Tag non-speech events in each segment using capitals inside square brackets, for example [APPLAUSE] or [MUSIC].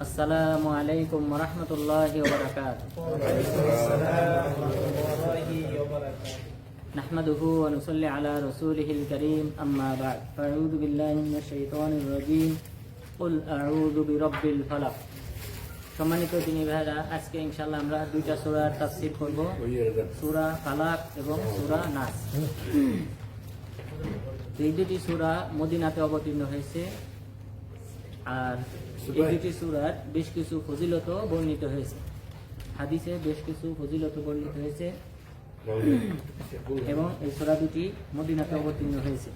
السلام عليكم ورحمة الله وبركاته نحمده ونصلي على رسوله الكريم أما بعد فأعوذ بالله من الشيطان الرجيم قل أعوذ برب الفلق সম্মানিত তিনি ভাইরা আজকে ইনশাল্লাহ আমরা দুইটা সূরার তাফসীর করব সূরা ফালাক এবং সূরা নাস এই দুটি সূরা মদিনাতে অবতীর্ণ হয়েছে আর এই দুটি সূরার বেশ কিছু ফজিলত বর্ণিত হয়েছে। হাদিসে বেশ কিছু ফজিলত বর্ণিত হয়েছে। [COUGHS] এবং এই সূরা দুটি মদিনাতে অবতীর্ণ হয়েছে।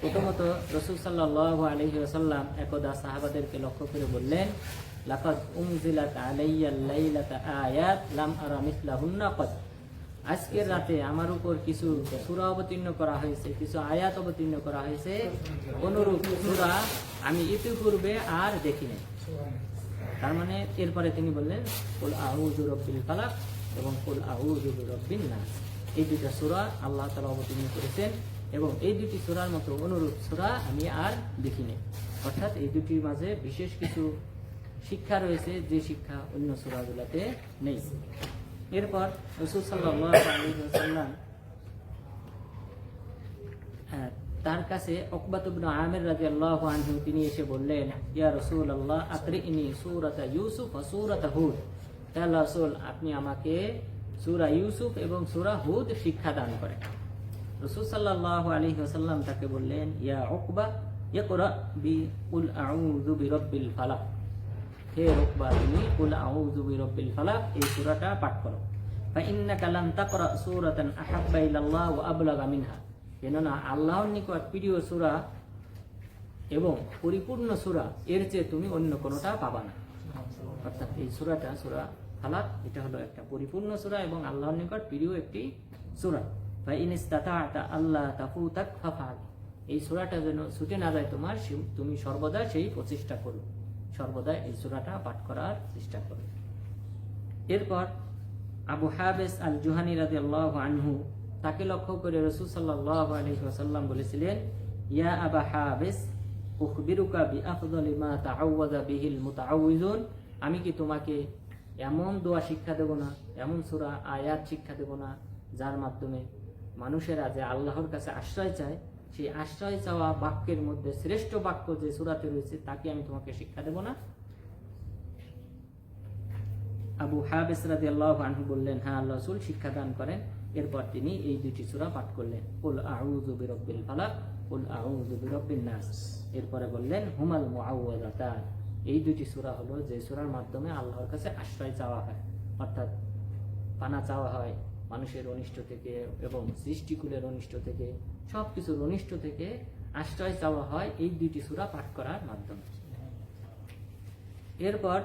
প্রথমত রসুল সাল্লাহ আলহি আসাল্লাম একদা সাহাবাদেরকে লক্ষ্য করে বললেন লাকাদ উমজিলাত আলাইয়া লাইলাতা আয়াত লাম আরা মিসলাহুন্না কদ। আজকের রাতে আমার উপর কিছু সূরা অবতীর্ণ করা হয়েছে, কিছু আয়াত অবতীর্ণ করা হয়েছে। অনুরূপ সূরা আমি ইতিপূর্বে আর দেখি দেখিনি তার মানে এরপরে তিনি বললেন, কুল আউযু রব্বিল ফালাক এবং কুল আউযু রব্বিন নাস। এই দুইটা সূরা আল্লাহ তাআলা অবতীর্ণ করেছেন এবং এই দুটি সূরার মতো অনুরূপ সূরা আমি আর দেখিনি অর্থাৎ এই দুটির মাঝে বিশেষ কিছু শিক্ষা রয়েছে, যে শিক্ষা অন্য সূরাগুলোতে নেই। এরপর রসুল আলাইহি হ্যাঁ, তার কাছে অকবাত ইবনে আমির রাদিয়াল্লাহু আনহু তিনি এসে বললেন ইয়া রাসূলুল্লাহ আকরিনি সূরাতা ইউসুফ সূরাতা হুদ। আল্লাহ রাসূল আপনি আমাকে সূরা ইউসুফ এবং সূরা হুদ শিক্ষা দান করেন। রাসূল সাল্লাল্লাহু আলাইহি ওয়াসাল্লাম তাকে বললেন ইয়া উকবা ইকরা বি কুল আউযু বিরাব্বিল ফালাক। হে উকবা তুমি কুল আউযু বিরাব্বিল ফালাক, এই সূরাটা পাঠ করো। ফাইন্নাকা লান তাকরা সূরাতান আহাব্বা ইলাল্লাহ ওয়া আবলাগা মিনহা। কেননা আল্লাহর নিকট প্রিয় সূরা এবং পরিপূর্ণ সূরা, এর চেয়ে তুমি অন্য কোনোটা পাবা না। অর্থাৎ এই সূরাটা, সূরা ফালাক, এটা হলো একটা পরিপূর্ণ সূরা এবং আল্লাহর নিকট প্রিয় একটি সূরা। ফাইন ইসতাতা'তা আল্লাহ তাফুতাক ফাফআল। এই সূরাটা যেন ছুটে না যায় তোমার তুমি সর্বদা সেই প্রচেষ্টা করো। সর্বদা এই সুরাটা পাঠ করার চেষ্টা করো এরপর আবু হাবেস আল জুহানি রাজি আল্লাহ আনহু তাকে লক্ষ্য করে রসুল সাল্লাহ আলহি ওয়াসাল্লাম বলেছিলেন, ইয়া আবা হাবেস, উখবিরুকা বি আফদলি মা বিহিল মুতাআউযুন আমি কি তোমাকে এমন দোয়া শিক্ষা দেব না, এমন সূরা আয়াত শিক্ষা দেব না, যার মাধ্যমে মানুষেরা যে আল্লাহর কাছে আশ্রয় চায় সেই আশ্রয় চাওয়া বাক্যের মধ্যে শ্রেষ্ঠ বাক্য যে সূরাতে রয়েছে, তাকে আমি তোমাকে শিক্ষা দেব না। আবু হাবেস আল্লাহ আনহু বললেন হ্যাঁ আল্লাহ রসুল শিক্ষা দান করেন। এরপর তিনি এই দুইটি সূরা পাঠ করলেন। কুল আউযু বিরাব্বিল ফালাক, কুল আউযু বিরাব্বিন নাস। এরপরে বললেন, হুমাল মুআউযাতান এই দুইটি সূরা হলো যে সূরার মাধ্যমে আল্লাহর কাছে আশ্রয় চাওয়া হয়, অর্থাৎ পানা চাওয়া হয়। মানুষের অনিষ্ট থেকে এবং সৃষ্টিকুলের অনিষ্ট থেকে সব কিছুর অনিষ্ট থেকে আশ্রয় চাওয়া হয় এই দুইটি সূরা পাঠ করার মাধ্যমে। এরপর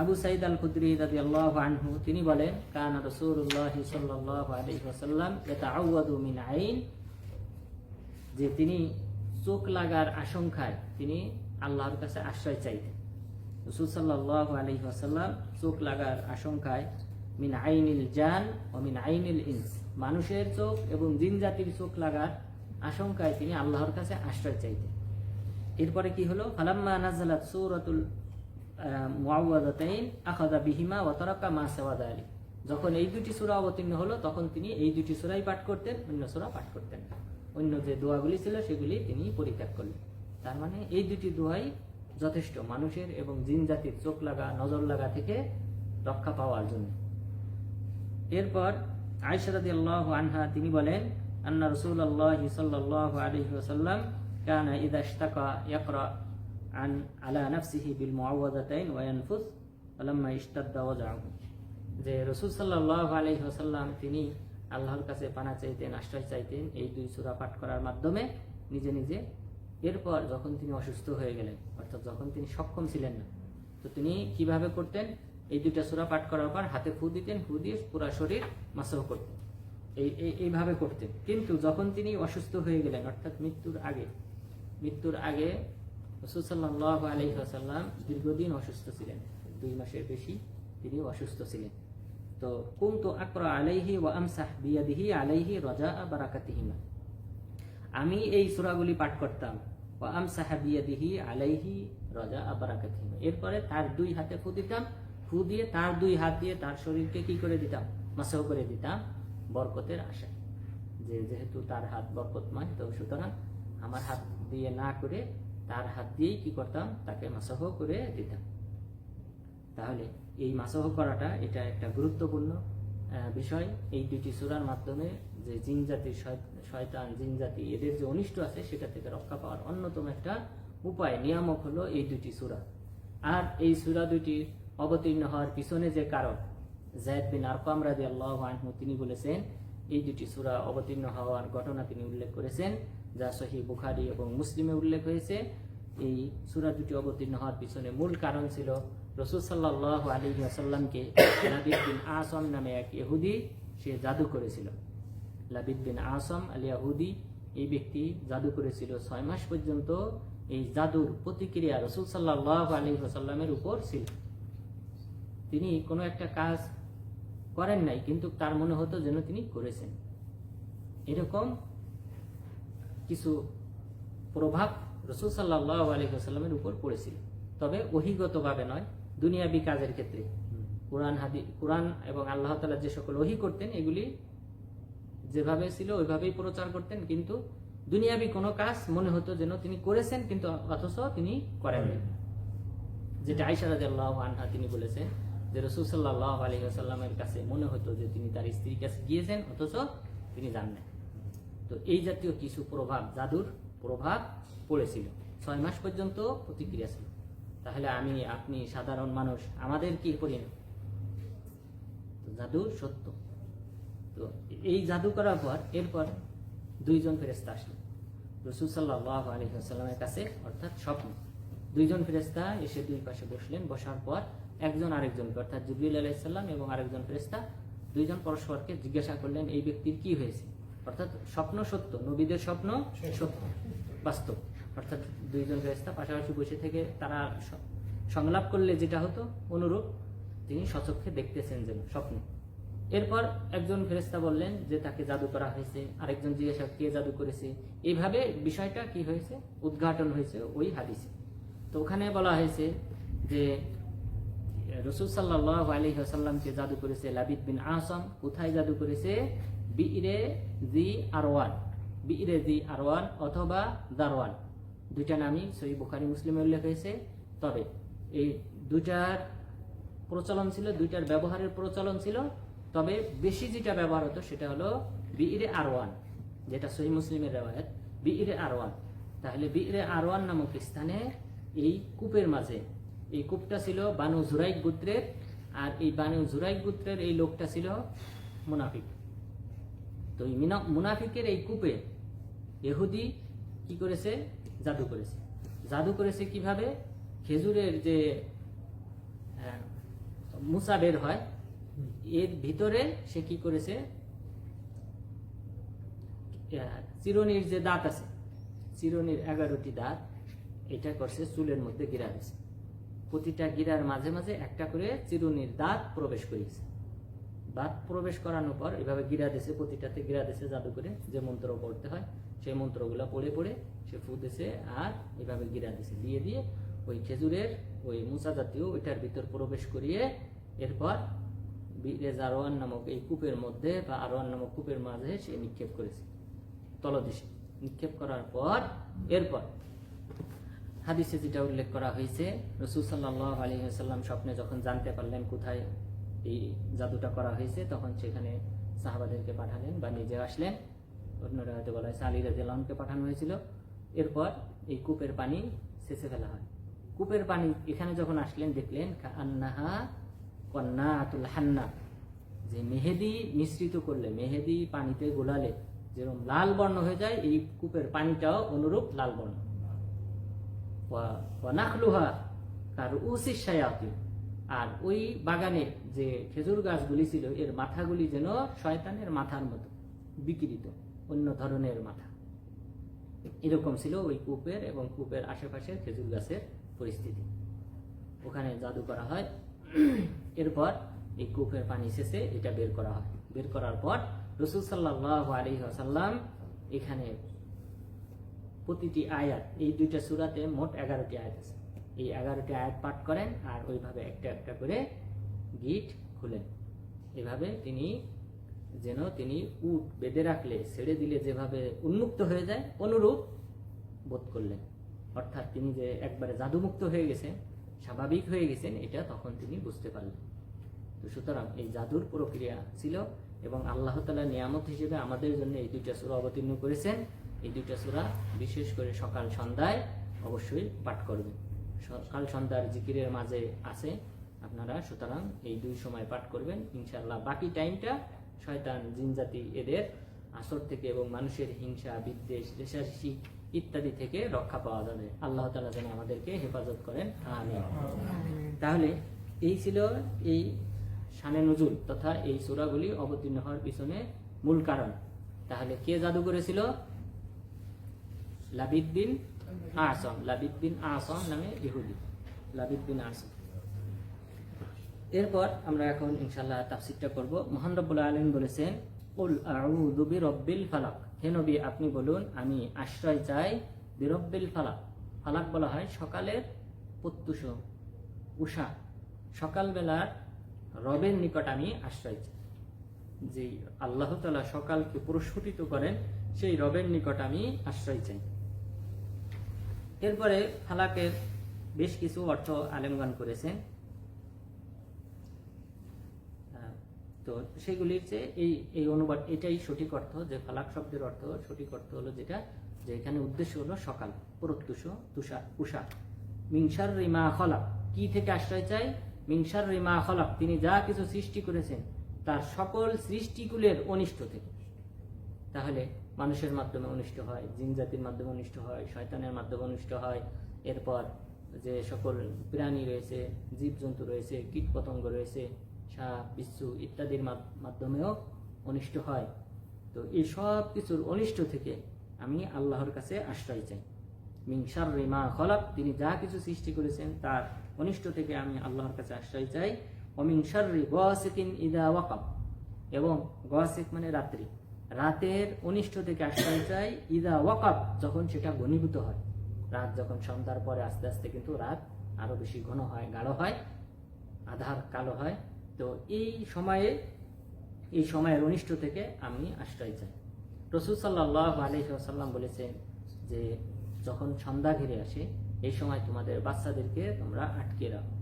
আবু সাইদ আল খুদরি রাদিয়াল্লাহু আনহু, তিনি বলেন, কান রাসূলুল্লাহ সাল্লাল্লাহু আলাইহি ওয়াসাল্লাম ইয়াতাআওয়াদু মিন আইন। যে তিনি চোখ লাগার আশঙ্কায় তিনি আল্লাহর কাছে আশ্রয় চাইতেন। রাসূল সাল্লাল্লাহু আলাইহি ওয়াসাল্লাম চোখ লাগার আশঙ্কায় মিন আইনিল জান ও মিন আইনিল ইনস। মানুষের চোখ এবং জিন জাতির চোখ লাগার আশঙ্কায় তিনি আল্লাহর কাছে আশ্রয় চাইতেন। এরপরে কি হলো? ফালাম্মা নাজালাত সূরাতুল মুআওয়াযাতাইন আখাযা বিহিমা ওয়া তারাকা মা সাওয়াদা আলী যখন এই দুটি সূরা অবতীর্ণ হলো, তখন তিনি এই দুটি সূরাই পাঠ করতেন, অন্য সূরা পাঠ করতেন না। অন্য যে দোয়াগুলি ছিল, সেগুলি তিনি পরিত্যাগ করলেন। তার মানে এই দুটি দোয়াই যথেষ্ট। মানুষের এবং জিন জাতির চোখ লাগা, নজর লাগা থেকে রক্ষা পাওয়ার জন্য। এরপর আয়েশা রাদিয়াল্লাহু আনহা, তিনি বলেন, আন্না রাসূলুল্লাহ সাল্লাল্লাহু আলাইহি ওয়াসাল্লাম কানা ইযা ইশতাকা ইয়াকরা আন, আলা নাফসিহি বিল মুআওয়াযাতাইন ওয়া ইয়ানফুস ফালাম্মা ইশতাদ্দা ওয়াজআহু। যে রাসূল সাল্লাল্লাহু আলাইহি ওয়াসাল্লাম, তিনি আল্লাহর কাছে পানা চাইতেন, আশ্রয় চাইতেন এই দুই সূরা পাঠ করার মাধ্যমে নিজে নিজে। এরপর যখন তিনি অসুস্থ হয়ে গেলেন, অর্থাৎ যখন তিনি সক্ষম ছিলেন না, তো তিনি কীভাবে করতেন? এই দুইটা সূরা পাঠ করার পর হাতে ফু দিতেন, ফু দিয়ে পুরা শরীর মাসাহ করতেন। এই, এই- এইভাবে করতেন। কিন্তু যখন তিনি অসুস্থ হয়ে গেলেন, অর্থাৎ মৃত্যুর আগে মৃত্যুর আগে রসুল সাল্লাহ আলহিহাসাল্লাম দীর্ঘদিন অসুস্থ ছিলেন। দুই মাসের বেশি তিনি অসুস্থ ছিলেন। তো কুমতু আকরা আলাইহি ওয়া আমসাহ বিয়াদিহি আলাইহি রাজা বারাকাতিহিমা। আমি এই সূরাগুলি পাঠ করতাম। ও আমসাহা বিয়াদিহি আলাইহি রাজা আবারাকাতিহি এরপরে তার দুই হাতে ফু দিতাম। ফু দিয়ে তার দুই হাত দিয়ে তার শরীরকে কি করে দিতাম? মাসাহ করে দিতাম বরকতের আশায়। যে যেহেতু তার হাত বরকতময়, তো সুতরাং আমার হাত দিয়ে না করে তার হাত দিয়েই কি করতাম? তাকে মাসাহ করে দিতাম। তাহলে এই মাসাহ করাটা এটা একটা গুরুত্বপূর্ণ বিষয়। এই দুটি সূরার মাধ্যমে যে জিন শয়- শয়তান, জিন জাতি, এদের যে অনিষ্ট আছে, সেটা থেকে রক্ষা পাওয়ার অন্যতম একটা উপায়, নিয়ামক হলো এই দুটি সূরা। আর এই সূরা দুইটি অবতীর্ণ হওয়ার পিছনে যে কারণ জায়দ বিন আরকাম রাদিয়াল্লাহু আনহু, তিনি বলেছেন, এই দুটি সূরা অবতীর্ণ হওয়ার ঘটনা তিনি উল্লেখ করেছেন, যা সহি বুখারী এবং মুসলিমে উল্লেখ হয়েছে। এই সূরা দুটি অবতীর্ণ হওয়ার পিছনে মূল কারণ ছিল, রসুল সাল্লাহ আলী আসাল্লামকে লাবিদ বিন আসম নামে এক ইহুদি সে জাদু করেছিল। লাবিদ বিন আসম আলী ইয়াহুদি এই ব্যক্তি জাদু করেছিল ছয় মাস পর্যন্ত, এই জাদুর প্রতিক্রিয়া রসুল সাল্লাহ আলী আসাল্লামের উপর ছিল। তিনি কোনো একটা কাজ করেন নাই কিন্তু তার মনে হতো যেন তিনি করেছেন। এরকম কিছু প্রভাব রসুল সাল্লাহ আলী আসাল্লামের উপর পড়েছিল। তবে ওহিগতভাবে নয় দুনিয়াবি কাজের ক্ষেত্রে। কোরআন হাদি কোরআন এবং আল্লাহ তালা যে সকল ওহি করতেন এগুলি যেভাবে ছিল ওইভাবেই প্রচার করতেন কিন্তু দুনিয়াবি কোনো কাজ মনে হতো যেন তিনি করেছেন কিন্তু অথচ তিনি করেননি। যেটা আইসা রাদিয়াল্লাহু আনহা তিনি বলেছেন যে রসুল সাল্লাহ আলী আসাল্লামের কাছে মনে হতো যে তিনি তার স্ত্রীর কাছে গিয়েছেন, অথচ তিনি জান নাই। তো এই জাতীয় কিছু প্রভাব, জাদুর প্রভাব পড়েছিল। ছয় মাস পর্যন্ত প্রতিক্রিয়া ছিল। তাহলে আমি, আপনি সাধারণ মানুষ, আমাদের কি পরিণাম? তো জাদু সত্য। তো এই জাদু করার পর, এরপর দুইজন ফেরেস্তা আসলেন রসুল সাল্লাহ আলী সাল্লামের কাছে অর্থাৎ স্বপ্ন। দুইজন ফেরেস্তা এসে দুই পাশে বসলেন। বসার পর একজন আরেকজনকে অর্থাৎ জিবরিল আলাইসাল্লাম এবং আরেকজন ফেরেস্তা দুইজন পরস্পরকে জিজ্ঞাসা করলেন এই ব্যক্তির কি হয়েছে? অর্থাৎ স্বপ্ন সত্য নবীদের স্বপ্ন সত্য। বাস্তব। অর্থাৎ দুইজন ফেরেস্তা পাশাপাশি বসে থেকে তারা সংলাপ করলে যেটা হতো অনুরূপ তিনি সচক্ষে দেখতেছেন যেন স্বপ্ন। এরপর একজন ফেরেস্তা বললেন যে তাকে জাদু করা হয়েছে। আরেকজন জিজ্ঞাসা কে জাদু করেছে? এইভাবে বিষয়টা কি হয়েছে? উদ্ঘাটন হয়েছে ওই হাদিসে। তো ওখানে বলা হয়েছে যে, রসুল সাল্লাহ আলী সাল্লামকে জাদু করেছে লাবিদ বিন আসম। কোথায় জাদু করেছে? বিইরে জি আরওয়ান। বিইরে জি আরওয়ান অথবা দারওয়ান। দুইটা নামই সই বুখারি মুসলিমে উল্লেখ হয়েছে। তবে এই দুইটার প্রচলন ছিল, দুইটার ব্যবহারের প্রচলন ছিল। তবে বেশি যেটা ব্যবহার হতো সেটা হলো বিইরে আরওয়ান, যেটা সহি মুসলিমের রেওয়ায়ত। বিইরে আরওয়ান। তাহলে বিইরে আরওয়ান নামক স্থানে এই কূপের মাঝে। এই কূপটা ছিল বানু জুরাইক গোত্রের আর এই বানু জুরাইক গোত্রের এই লোকটা ছিল মুনাফিক। তো এই মিনা- মুনাফিকের এই কূপে এহুদি কি করেছে? জাদু করেছে। জাদু করেছে কীভাবে? খেজুরের যে মুসা বের হয়, এর ভিতরে সে কি করেছে? চিরুনির যে দাঁত আছে, চিরনির এগারোটি দাঁত এটা করছে চুলের মধ্যে গিরা দিয়েছে প্রতিটা গিরার মাঝে মাঝে একটা করে চিরুনির দাঁত প্রবেশ করিয়েছে। দাঁত প্রবেশ করানোর পর এভাবে গিরা দিছে, প্রতিটাতে গিরা দিছে জাদু করে। যে মন্ত্র পড়তে হয়, সেই মন্ত্রগুলো পড়ে পড়ে সে ফু দিছে আর এভাবে গিরা দিছে। দিয়ে দিয়ে ওই খেজুরের, ওই মুসা জাতীয় ওইটার ভিতর প্রবেশ করিয়ে এরপর বিরেজ আরোয়ান নামক এই কূপের মধ্যে বা আরোয়ান নামক কূপের মাঝে সে নিক্ষেপ করেছে। তলদেশে। নিক্ষেপ করার পর এরপর হাদিসে যেটা উল্লেখ করা হয়েছে, রসুল সাল্লাহ আলী স্বপ্নে যখন জানতে পারলেন কোথায় এই জাদুটা করা হয়েছে, তখন সেখানে সাহাবাদেরকে পাঠালেন বা নিজে আসলেন। অন্যরা হয়তো বলা হয়েছে আলী রাজিয়ালকে পাঠানো হয়েছিল। এরপর এই কূপের পানি সেচে ফেলা হয়। কূপের পানি এখানে যখন আসলেন, দেখলেন আন্নাহা কন্যা আতুল হান্না, যে মেহেদি মিশ্রিত করলে, মেহেদি পানিতে গোলালে, যেরকম লাল বর্ণ হয়ে যায়, এই কূপের পানিটাও অনুরূপ লাল বর্ণ। নাখলুহা, কার উসি শায়াতিন আর ওই বাগানে যে খেজুর গাছগুলি ছিল, এর মাথাগুলি যেন শয়তানের মাথার মতো বিকৃত অন্য ধরনের মাথা। এরকম ছিল ওই কূপের এবং কূপের আশেপাশের খেজুর গাছের পরিস্থিতি। ওখানে জাদু করা হয়। এরপর এই কূপের পানি শেষে এটা বের করা হয়। বের করার পর রসুল সাল্লাহ আলী আসাল্লাম এখানে প্রতিটি আয়াত, এই দুইটা সুরাতে মোট এগারোটি আয়াত আছে। এই এগারোটি আয়াত পাঠ করেন আর ওইভাবে একটা একটা করে গিট খুলেন। এভাবে তিনি যেন তিনি উট বেঁধে রাখলে, ছেড়ে দিলে যেভাবে উন্মুক্ত হয়ে যায়, অনুরূপ বোধ করলেন। অর্থাৎ তিনি যে একবারে জাদুমুক্ত হয়ে গেছেন, স্বাভাবিক হয়ে গেছেন, এটা তখন তিনি বুঝতে পারলেন। তো সুতরাং এই জাদুর প্রক্রিয়া ছিল এবং আল্লাহ তালা নিয়ামত হিসেবে আমাদের জন্য এই দুইটা সুরা অবতীর্ণ করেছেন। এই দুইটা সুরা বিশেষ করে সকাল সন্ধ্যায় অবশ্যই পাঠ করবেন। সকাল সন্ধ্যার জিকিরের মাঝে আছে আপনারা সুতরাং এই দুই সময় পাঠ করবেন। ইনশাল্লাহ বাকি টাইমটা শয়তান জিনজাতি এদের আসর থেকে এবং মানুষের হিংসা বিদ্বেষ রেশারেশি ইত্যাদি থেকে রক্ষা পাওয়া যাবে। আল্লাহ তালা যেন আমাদেরকে হেফাজত করেন। তাহলে এই ছিল এই শানে নজুল তথা এই সূরাগুলি অবতীর্ণ হওয়ার পিছনে মূল কারণ। তাহলে কে জাদু করেছিল? লাবিদ বিন আসম লাবিদ বিন আসম নামে ইহুদি লাবিদ বিন আসম। এরপর আমরা এখন ইনশাল্লাহ তাফসিরটা করব। মহান রব্বুল আলম বলেছেন উল আউযু বিরব্বিল ফালাক। হে নবী, আপনি বলুন, আমি আশ্রয় চাই বিরব্বিল ফালাক। ফালাক বলা হয় সকালের প্রত্যুষ, উষা। সকালবেলার রবের নিকট আমি আশ্রয় চাই। যে আল্লাহ তালা সকালকে প্রস্ফুটিত করেন, সেই রবের নিকট আমি আশ্রয় চাই। এরপরে ফালাকের বেশ কিছু অর্থ আলেমগান করেছেন তো সেগুলির যে এই এই অনুবাদ, এটাই সঠিক অর্থ, যে ফালাক শব্দের অর্থ সঠিক অর্থ হলো যেটা, যে এখানে উদ্দেশ্য হলো সকাল প্রত্যুষ তুষার উষা। মিংসার রিমা খলাক, কি থেকে আশ্রয় চাই মিংসার রিমা খলাক, তিনি যা কিছু সৃষ্টি করেছেন, তার সকল সৃষ্টিগুলের অনিষ্ট থেকে। তাহলে মানুষের মাধ্যমে অনিষ্ট হয়, জিন জাতির মাধ্যমে অনিষ্ট হয়, শয়তানের মাধ্যমে অনিষ্ট হয়। এরপর যে সকল প্রাণী রয়েছে, জীবজন্তু রয়েছে কীট পতঙ্গ রয়েছে, সাপ, বিচ্ছু ইত্যাদির মাধ্যমেও অনিষ্ট হয়। তো এই সব কিছুর অনিষ্ট থেকে আমি আল্লাহর কাছে আশ্রয় চাই। মিংসার রিমা খলাক, তিনি যা কিছু সৃষ্টি করেছেন তার অনিষ্ট থেকে আমি আল্লাহর কাছে আশ্রয় চাই। অমিংসার রি গসিকিন ইদা ওয়াকাব, এবং গসিক মানে রাত্রি। রাতের অনিষ্ট থেকে আশ্রয় চাই, ইদা ওয়াকাব, যখন সেটা ঘনীভূত হয়। রাত যখন সন্ধ্যার পরে আস্তে আস্তে কিন্তু রাত আরও বেশি ঘন হয়, গাঢ় হয়, আধার কালো হয়। তো এই সময়ে, এই সময়ের অনিষ্ট থেকে আমি আশ্রয় চাই। রসুল সাল্লাহ আলহিহাসাল্লাম বলেছেন যে, যখন সন্ধ্যা ঘিরে আসে, এই সময় তোমাদের বাচ্চাদেরকে তোমরা আটকে রাখো।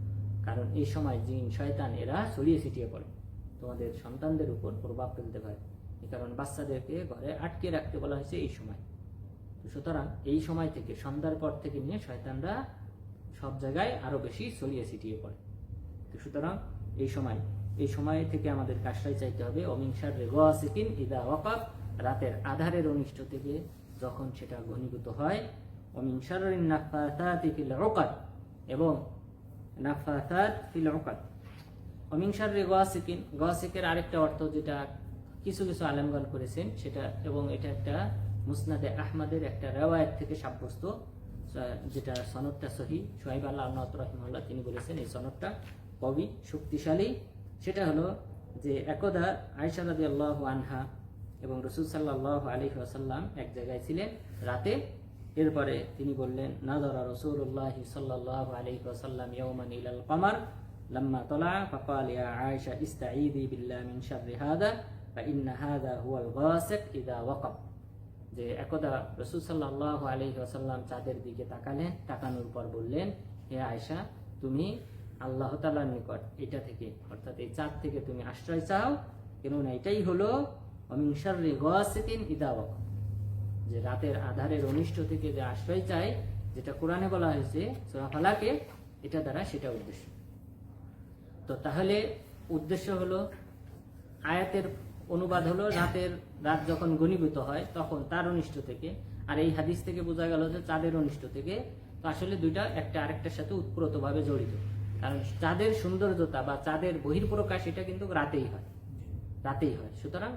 কারণ এই সময় জিন, শয়তান, এরা ছড়িয়ে ছিটিয়ে পড়ে। তোমাদের সন্তানদের উপর প্রভাব ফেলতে পারে। এই কারণে বাচ্চাদেরকে ঘরে আটকে রাখতে বলা হয়েছে এই সময়। সুতরাং এই সময় থেকে সন্ধ্যার পর থেকে নিয়ে শয়তানরা সব জায়গায় আরও বেশি ছড়িয়ে ছিটিয়ে পড়ে। তো সুতরাং এই সময় এই সময় থেকে আমাদের আশ্রয় চাইতে হবে। অমিংসার রেগোয়াসিকিন ইদা ওয়াকাব রাতের আধারের অনিষ্ট থেকে যখন সেটা ঘনীভূত হয় অমিংসার উকাদ, এবং নাফাতাত ফিল উকাদ। অমিংসার রেগোয়াসিকিন গোয়াসিকের আরেকটা অর্থ যেটা কিছু কিছু আলেমগণ করেছেন, সেটা এবং এটা একটা মুসনাদে আহমদের একটা রেওয়ায়ত থেকে সাব্যস্ত যেটা সনদটা সহি, সোহাইব আল্লাহ আল্লাহ রহিমুল্লাহ তিনি বলেছেন, এই সনদটা কবি শক্তিশালী। সেটা হলো যে একদা আয়সা রাজি আল্লাহ আনহা এবং রসুল সাল্লাহ আলী আসাল্লাম এক জায়গায় ছিলেন রাতে। এরপরে তিনি বললেন, নাদরা রসুল্লাহ সাল্লাহ আলী আসাল্লাম ইয়মান ইলাল কমার, লম্মা তলা ফাকাল ইয়া আয়সা ইস্তা ইদি বিল্লা মিনসাদ রেহাদা ইন ইন্না হাদা হুয়াল গাসেক ইদা ওয়াকাব যে একদা রসুল সাল্লাহ আলহি আসাল্লাম চাঁদের দিকে তাকালেন, তাকানোর পর বললেন, হে আয়েশা, তুমি আল্লাহ তালার নিকট এটা থেকে, অর্থাৎ এই চাঁদ থেকে তুমি আশ্রয় চাও, কেননা এটাই হলো অমিংসার রেগাসিন ইদাওয়াক যে রাতের আধারের অনিষ্ট থেকে যে আশ্রয় চাই যেটা কোরআনে বলা হয়েছে সোরাফালাকে এটা দ্বারা সেটা উদ্দেশ্য। তো তাহলে উদ্দেশ্য হলো, আয়াতের অনুবাদ হলো রাতের রাত যখন ঘনীভূত হয়, তখন তার অনিষ্ট থেকে। আর এই হাদিস থেকে বোঝা গেল যে চাঁদের অনিষ্ট থেকে তো আসলে দুইটা, একটা আরেকটার সাথে উৎপ্রতভাবে জড়িত। কারণ চাঁদের সৌন্দর্যতা বা চাঁদের বহির্প্রকাশ এটা কিন্তু রাতেই হয়। রাতেই হয়। সুতরাং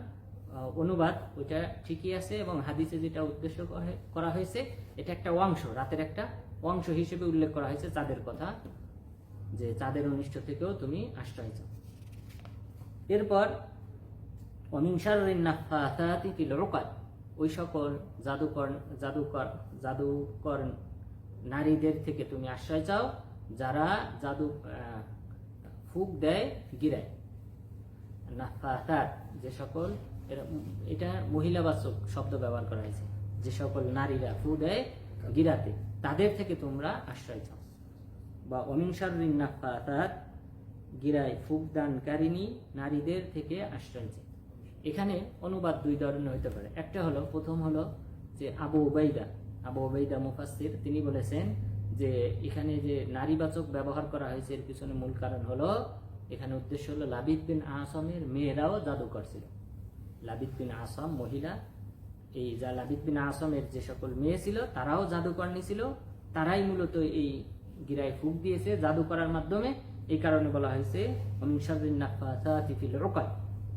অনুবাদ ওইটা ঠিকই আছে এবং হাদিসে যেটা উদ্দেশ্য করা হয়েছে, এটা একটা অংশ, রাতের একটা অংশ হিসেবে উল্লেখ করা হয়েছে চাঁদের কথা, যে চাঁদের অনিষ্ট থেকেও তুমি আশ্রয় চাও। এরপর অমিংসার নাফাতাতি ফিল উকাদ ওই সকল জাদুকর জাদুকর জাদুকর নারীদের থেকে তুমি আশ্রয় চাও, যারা জাদু ফুক দেয় গিরায় নাফাতাত যে সকল এটা মহিলাবাচক শব্দ ব্যবহার করা হয়েছে। যে সকল নারীরা ফু দেয় গিরাতে তাদের থেকে তোমরা আশ্রয় চাও। বা অমিনসারিন নাফাতাত গিরায় ফুক দানকারিনী নারীদের থেকে আশ্রয় চাই এখানে অনুবাদ দুই ধরনের হতে পারে। একটা হলো, প্রথম হলো যে আবু ওবাইদা আবু ওবাইদা মুফাসসির, তিনি বলেছেন যে এখানে যে নারীবাচক ব্যবহার করা হয়েছে এর পিছনে মূল কারণ হলো, এখানে উদ্দেশ্য হলো লাবিদ বিন আসামের মেয়েরাও জাদুকর ছিল। লাবিদ বিন আসাম মহিলা, এই যা লাবিদ বিন আসামের যে সকল মেয়ে ছিল, তারাও জাদুকরণী ছিল। তারাই মূলত এই গিরায় ফুক দিয়েছে জাদু করার মাধ্যমে। এই কারণে বলা হয়েছে।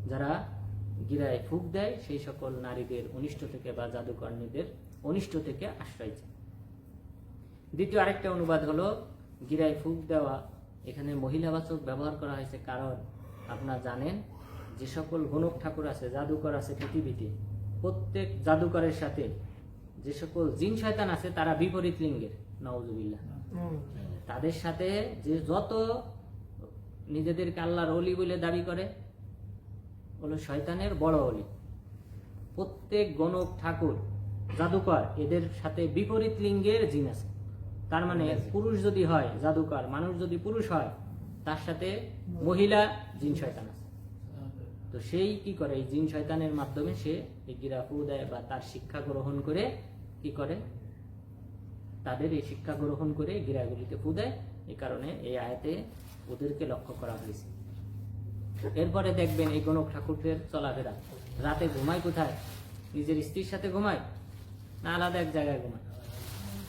যারা গিরায় ফুক দেয় সেই সকল নারীদের অনিষ্ট থেকে বা জাদুকর্ণীদের অনিষ্ট থেকে আশ্রয় চায়। দ্বিতীয় আরেকটা অনুবাদ হলো গিরায় ফুক দেওয়া। এখানে মহিলাবাচক ব্যবহার করা হয়েছে কারণ আপনারা জানেন যে সকল গণক ঠাকুর আছে জাদুকর আছে পৃথিবীতে প্রত্যেক জাদুকরের সাথে যে সকল জিন শয়তান আছে তারা বিপরীত লিঙ্গের। নওজুবিল্লাহ তাদের সাথে যে যত নিজেদেরকে আল্লাহর অলি বলে দাবি করে হলো শয়তানের বড় অলি। প্রত্যেক গণক ঠাকুর জাদুকর এদের সাথে বিপরীত লিঙ্গের জিন আছে। তার মানে পুরুষ যদি হয় জাদুকর মানুষ যদি পুরুষ হয় তার সাথে মহিলা। জিন শয়তান আছে। তো সেই কি করে? এই জিন শয়তানের মাধ্যমে সে এই গিরাফু দেয় বা তার শিক্ষা গ্রহণ করে কি করে? তাদের এই শিক্ষা গ্রহণ করে গিরাগুলিতে ফু দেয়। এই কারণে এই আয়াতে ওদেরকে লক্ষ্য করা হয়েছে। এরপরে দেখবেন এই গণক ঠাকুরদের চলাফেরা। রাতে ঘুমায় কোথায়? নিজের স্ত্রীর সাথে ঘুমায়? না আলাদা এক জায়গায় ঘুমায়?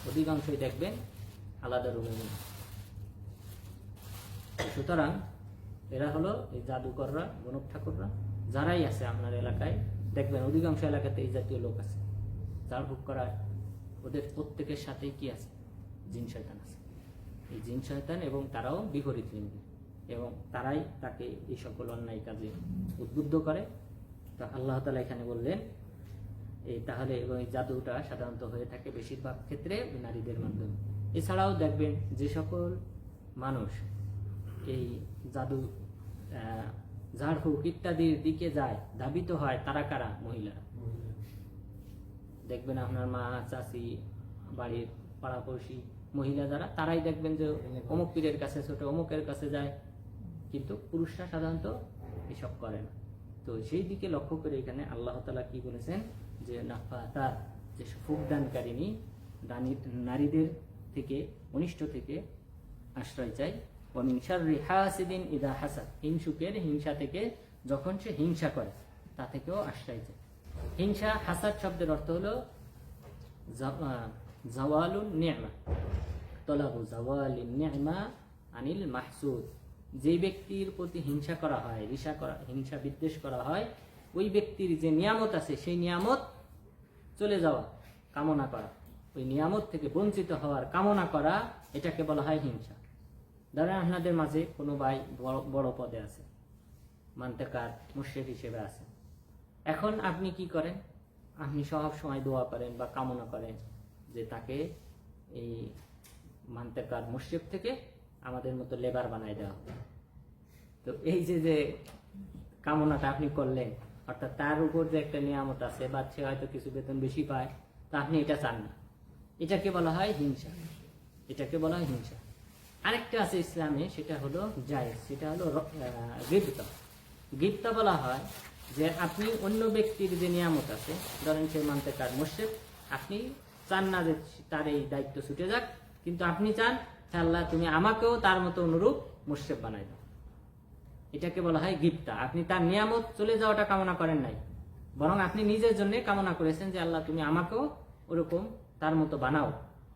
অধিকাংশই দেখবেন আলাদা রুমে ঘুমায়। সুতরাং এরা হলো এই জাদুকররা, গণক ঠাকুররা, যারাই আছে আপনার এলাকায়, দেখবেন অধিকাংশ এলাকাতে এই জাতীয় লোক আছে। যার ভোগ করায় ওদের প্রত্যেকের সাথেই কি আছে? জিন শয়তান আছে। এই জিন শয়তান এবং তারাও বিপরীত লিঙ্গি। এবং তারাই তাকে এই সকল অন্যায় কাজে উদ্বুদ্ধ করে। তা আল্লাহ তালা এখানে বললেন, এই তাহলে এবং এই জাদুটা সাধারণত হয়ে থাকে বেশিরভাগ ক্ষেত্রে নারীদের মাধ্যমে। এছাড়াও দেখবেন যে সকল মানুষ এই জাদু ঝাড়ফুঁক ইত্যাদির দিকে যায়, ধাবিত হয় তারা কারা? মহিলারা। দেখবেন আপনার মা, চাচি, বাড়ির পাড়াপড়শি মহিলা যারা, তারাই দেখবেন যে অমুক পীরের কাছে, ছোট অমুকের কাছে যায়। কিন্তু পুরুষরা সাধারণত এসব করে না। তো সেই দিকে লক্ষ্য করে এখানে আল্লাহ তালা কি বলেছেন? যে নাফা তার যে ফুকদানকারিনী, দানি- নারীদের থেকে, অনিষ্ট থেকে আশ্রয় চাই। অমিংসার রেহাসিদিন ইদা হাসাদ। হিংসুকের হিংসা থেকে যখন সে হিংসা করে, তা থেকেও আশ্রয় চাই হিংসা হাসাদ শব্দের অর্থ হলো জওয়ালুন নিয়মা। তলাবু জাওয়ালিন নিয়মা আনিল মাহসুদ। যে ব্যক্তির প্রতি হিংসা করা হয় রিসা করা, হিংসা বিদ্বেষ করা হয়, ওই ব্যক্তির যে নিয়ামত আছে, সেই নিয়ামত চলে যাওয়া, কামনা করা। ওই নিয়ামত থেকে বঞ্চিত হওয়ার কামনা করা, এটাকে বলা হয় হিংসা। ধরেন আপনাদের মাঝে কোনো ভাই বড় পদে আছে, মান্তেকার মুর্শেদ হিসেবে আছে। এখন আপনি কি করেন? আপনি সব সময় দোয়া করেন বা কামনা করেন যে তাকে এই মান্তেকার মুর্শেদ থেকে আমাদের মতো লেবার বানাই দেওয়া। তো এই যে যে কামনাটা আপনি করলেন, অর্থাৎ তার উপর যে একটা নিয়ামত আছে, বা সে হয়তো কিছু বেতন বেশি পায়, তা আপনি এটা চান না। এটাকে বলা হয় হিংসা। এটাকে বলা হয় হিংসা। আরেকটা আছে ইসলামে, সেটা হলো জায়েজ, সেটা হলো গিপ্তা গিপ্তা বলা হয় যে আপনি অন্য ব্যক্তির যে নিয়ামত আছে, ধরেন সে মানতে কার মোর্শেদ আপনি চান না যে তার এই দায়িত্ব ছুটে যাক, কিন্তু আপনি চান আল্লাহ তুমি আমাকেও তার মতো অনুরূপ মোর্শেদ বানাই দাও। এটাকে বলা হয় গিপ্তা আপনি তার নিয়ামত চলে যাওয়াটা কামনা করেন নাই। বরং আপনি নিজের জন্য কামনা করেছেন যে আল্লাহ তুমি আমাকেও ওরকম তার মতো বানাও।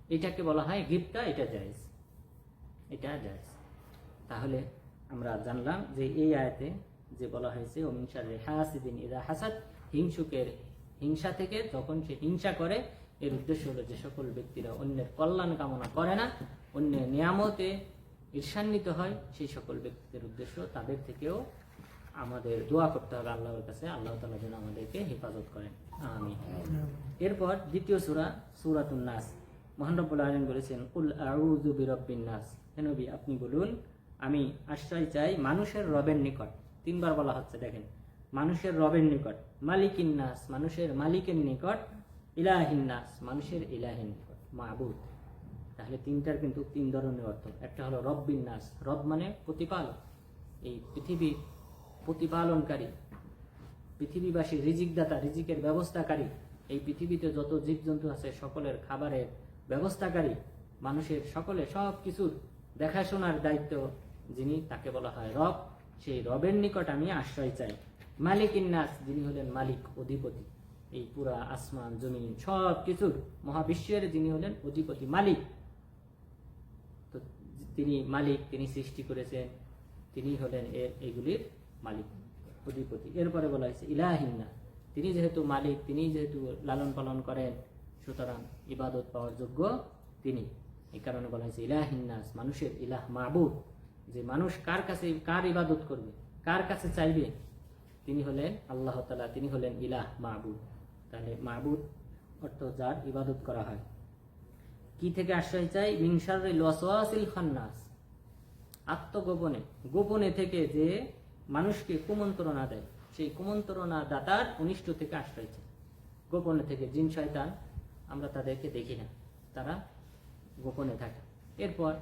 এটাকে বলা হয় গিপ্তা এটা জায়েজ। এটা জায়েজ। তাহলে আমরা জানলাম যে এই আয়াতে যে বলা হয়েছে অমিংসার হাসিদিন ইদা হাসাদ হিংসুকের হিংসা থেকে যখন সে হিংসা করে, এর উদ্দেশ্য হলো যে সকল ব্যক্তিরা অন্যের কল্যাণ কামনা করে না। অন্যের নিয়ামতে ঈর্ষান্বিত হয়, সেই সকল ব্যক্তিদের উদ্দেশ্য তাদের থেকেও আমাদের দোয়া করতে হবে আল্লাহর কাছে। আল্লাহ তালা যেন আমাদেরকে হেফাজত করেন। আমি এরপর দ্বিতীয় সূরা, সূরাতুন নাস। মহানরবুল আলম বলেছেন উল আউযু বিরব্বিন নাস। হে নবী, আপনি বলুন, আমি আশ্রয় চাই মানুষের রবের নিকট। তিনবার বলা হচ্ছে, দেখেন। মানুষের রবের নিকট। মালিকিন নাস, মানুষের মালিকের নিকট। ইলাহিন নাস, মানুষের ইলাহিন নিকট। মাবুদ। তাহলে তিনটার কিন্তু তিন ধরনের অর্থ। একটা হলো রব্বিন নাস রব মানে প্রতিপালক। এই পৃথিবী প্রতিপালনকারী, পৃথিবীবাসী, রিজিকদাতা, রিজিকের ব্যবস্থাকারী, এই পৃথিবীতে যত জীবজন্তু আছে, সকলের খাবারের ব্যবস্থাকারী, মানুষের সকলে সব কিছুর দেখাশোনার দায়িত্ব যিনি, তাকে বলা হয় রব। সেই রবের নিকট আমি আশ্রয় চাই। মালিক ইন্নাস, যিনি হলেন মালিক, অধিপতি। এই পুরা আসমান, জমিন সব কিছুর মহাবিশ্বের যিনি হলেন অধিপতি, মালিক। তিনি মালিক, তিনি সৃষ্টি করেছেন, তিনি হলেন এগুলির মালিক, অধিপতি। এরপরে বলা হয়েছে, ইলাহিন্না তিনি যেহেতু মালিক, তিনি যেহেতু লালন পালন করেন, সুতরাং ইবাদত পাওয়ার যোগ্য তিনি। এই কারণে বলা হয়েছে ইলাহিন্নাস মানুষের ইলাহ মাহবুব যে মানুষ কার কাছে, কার ইবাদত করবে, কার কাছে চাইবে? তিনি হলেন আল্লাহ তালা তিনি হলেন ইলাহ মাহবুব তাহলে মাহবুব অর্থ যার ইবাদত করা হয়। কি থেকে আশ্রয় চাই? মিনসারিল ওয়াসওয়াসিল খান্নাস। আত্মগোপনে গোপনে থেকে যে মানুষকে কুমন্ত্রণা দেয় সেই কুমন্ত্রণা দাতার অনিষ্ট থেকে আশ্রয় চাই গোপনে থেকে জিন শয়তান আমরা তাদেরকে দেখি না। তারা গোপনে থাকে। এরপর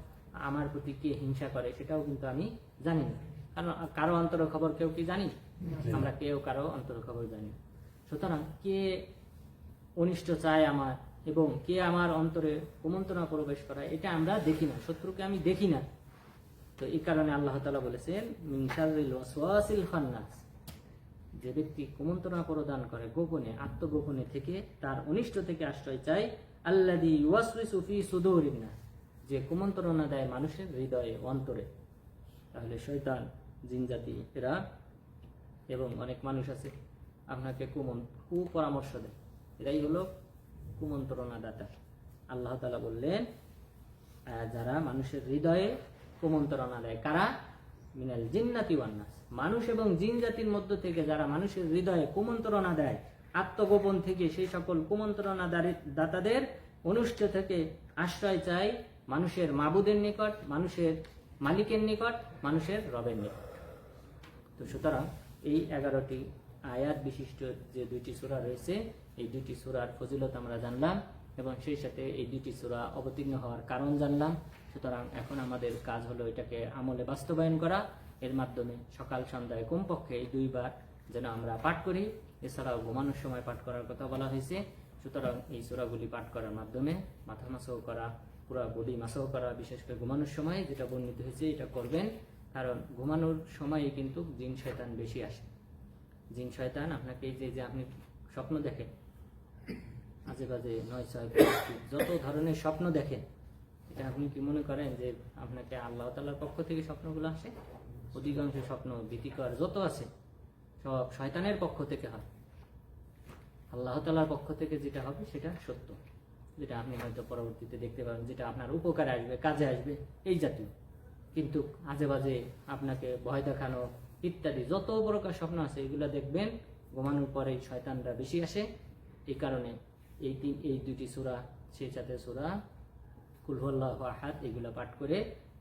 আমার প্রতি কে হিংসা করে সেটাও কিন্তু আমি জানি না। কারণ কারও অন্তর খবর কেউ কি জানি? আমরা কেউ কারও অন্তর খবর জানি সুতরাং কে অনিষ্ট চায় আমার এবং কে আমার অন্তরে কুমন্ত্রণা প্রবেশ করায়, এটা আমরা দেখি না, শত্রুকে আমি দেখি না। তো এই কারণে আল্লাহ তালা বলেছেন যে ব্যক্তি কুমন্ত্রণা প্রদান করে গোপনে, আত্মগোপনে থেকে, তার অনিষ্ট থেকে আশ্রয় চাই আল্লাদি ওয়াসওয়াসু ফি সুদুরিন নাস। যে কুমন্ত্রণা দেয় মানুষের হৃদয়ে, অন্তরে। তাহলে শয়তান জিনজাতি এরা এবং অনেক মানুষ আছে, আপনাকে কুমন, কুপরামর্শ দেয়। এরাই হলো কুমন্ত্রণা দাতা। আল্লাহ তালা বললেন যারা মানুষের হৃদয়ে কুমন্ত্রণা দেয়, কারা? মিনাল জিন্নাতি ওয়ান্নাস মানুষ এবং জিন জাতির মধ্য থেকে যারা মানুষের হৃদয়ে কুমন্ত্রণা দেয়, আত্মগোপন থেকে সেই সকল কুমন্ত্রণা দারি- দাতাদের অনুষ্ঠ থেকে আশ্রয় চাই মানুষের মাবুদের নিকট, মানুষের মালিকের নিকট, মানুষের রবের নিকট। তো সুতরাং এই এগারোটি আয়াত বিশিষ্ট যে দুইটি সূরা রয়েছে এই দুইটি সূরার ফজিলত আমরা জানলাম এবং সেই সাথে এই দুইটি সূরা অবতীর্ণ হওয়ার কারণ জানলাম। সুতরাং এখন আমাদের কাজ হলো এটাকে আমলে বাস্তবায়ন করা। এর মাধ্যমে সকাল, সন্ধ্যায়, কমপক্ষে এই দুইবার যেন আমরা পাঠ করি। এছাড়াও ঘুমানোর সময় পাঠ করার কথা বলা হয়েছে। সুতরাং এই সূরাগুলি পাঠ করার মাধ্যমে মাথা মাসাও করা, পুরা বডি মাসাও করা, বিশেষ করে ঘুমানোর সময় যেটা বর্ণিত হয়েছে এটা করবেন। কারণ ঘুমানোর সময়ে কিন্তু জিন, শয়তান বেশি আসে। জিন, শয়তান আপনাকে যে যে আপনি স্বপ্ন দেখেন আজে বাজে নয় ছয় যত ধরনের স্বপ্ন দেখেন, এটা আপনি কি মনে করেন যে আপনাকে আল্লাহ তালার পক্ষ থেকে স্বপ্নগুলো আসে? অধিকাংশ স্বপ্ন ভীতিকর যত আছে, সব শয়তানের পক্ষ থেকে হয়। আল্লাহ তালার পক্ষ থেকে যেটা হবে, সেটা সত্য। যেটা আপনি হয়তো পরবর্তীতে দেখতে পাবেন, যেটা আপনার উপকারে আসবে, কাজে আসবে, এই জাতীয়। কিন্তু আজে বাজে আপনাকে ভয় দেখানো ইত্যাদি যত প্রকার স্বপ্ন আছে, এগুলো দেখবেন, ঘুমানোর পরে শয়তানরা বেশি আসে। এই কারণে এই তিন এই দুটি সূরা, সেই সাথে সূরা কুলহল্লাহ আহাদ, এগুলো পাঠ করে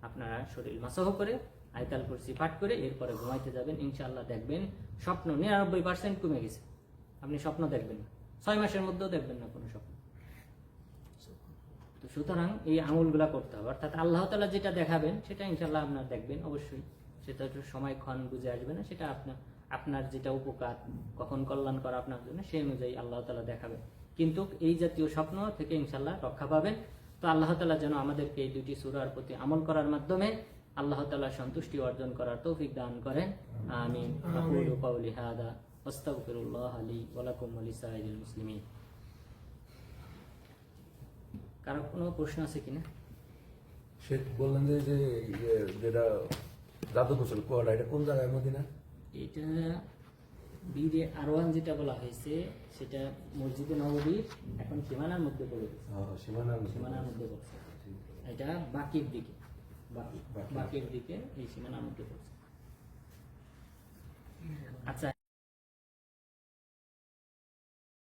আপনারা শরীর মাসাহ করে, আয়তাল কুরসি পাঠ করে, এরপরে ঘুমাইতে যাবেন, ইনশাআল্লাহ দেখবেন স্বপ্ন নিরানব্বই পার্সেন্ট কমে গেছে। আপনি স্বপ্ন দেখবেন না। ছয় মাসের মধ্যেও দেখবেন না কোনো স্বপ্ন। তো সুতরাং এই আমলগুলা করতে হবে। অর্থাৎ আল্লাহ তালা যেটা দেখাবেন, সেটা ইনশাল্লাহ আপনার দেখবেন, অবশ্যই। সেটা একটু সময় ক্ষণ বুঝে আসবে না, সেটা আপনার আপনার যেটা উপকার কখন কল্যাণ করা আপনার জন্য সেই অনুযায়ী আল্লাহ তালা দেখাবেন কিন্তু এই জাতীয় স্বপ্ন থেকে ইনশাল্লাহ রক্ষা পাবেন। তো আল্লাহ তালা যেন আমাদেরকে এই দুটি সুরার প্রতি আমল করার মাধ্যমে আল্লাহ তালা সন্তুষ্টি অর্জন করার তৌফিক দান করেন। আমিন। আকুলু হাদা আস্তাগফিরুল্লাহ আলী ওয়ালাকুম আলী সাইদুল মুসলিমিন। কারও কোনো প্রশ্ন আছে কিনা? সে বললেন যে যেটা জাদু গোসল কোয়াটা এটা কোন জায়গায়? মদিনা এটা বীরে আরওয়ান যেটা বলা হয়েছে সেটা মসজিদে নববীর এখন সীমানার মধ্যে পড়ে গেছে। সীমানার মধ্যে পড়ছে। এটা বাকির দিকে। বাকি বাকি। বাকির দিকে এই সীমানার মধ্যে পড়ছে। আচ্ছা